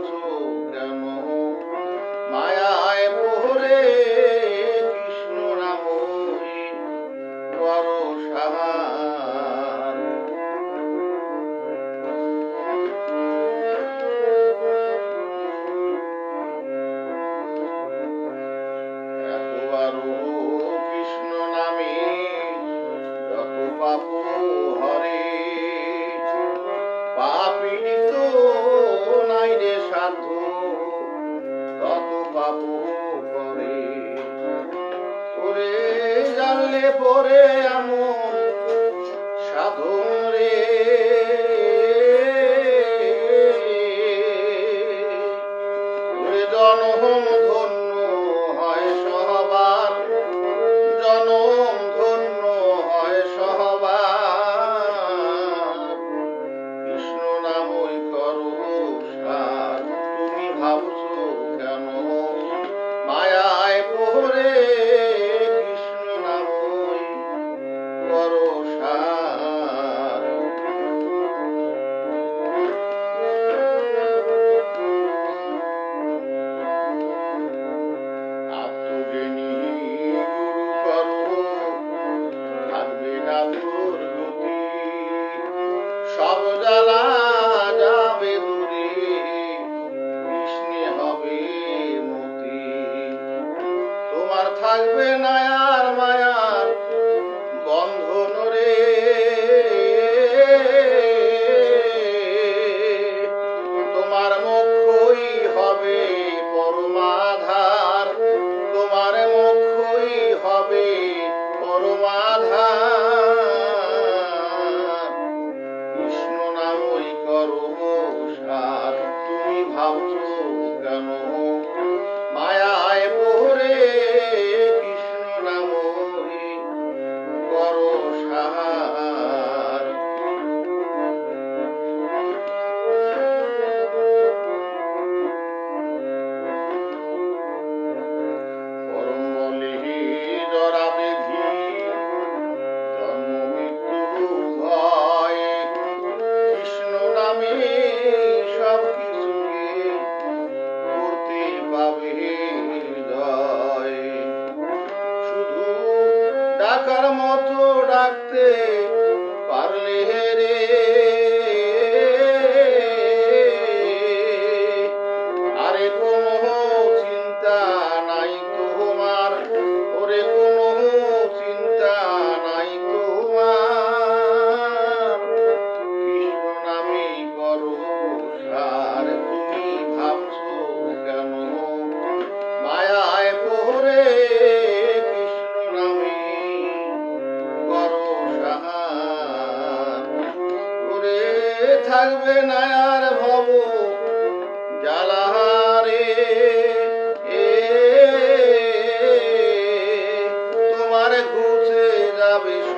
Lord. সাধু তত পাপ করে। করে জানলে পরে এমন সাধু রে জনহম থাকবে না আর মায়ার বন্ধন রে তোমার মুখই হবে পরমাধার। তোমার মুখই হবে পরমাধার। কৃষ্ণ নামই করো সার তুমি ভাবছ কেন? মায়া Maha. って。থাকবে না আর ভব জ্বালাহারে তোমার ঘুষে যাবে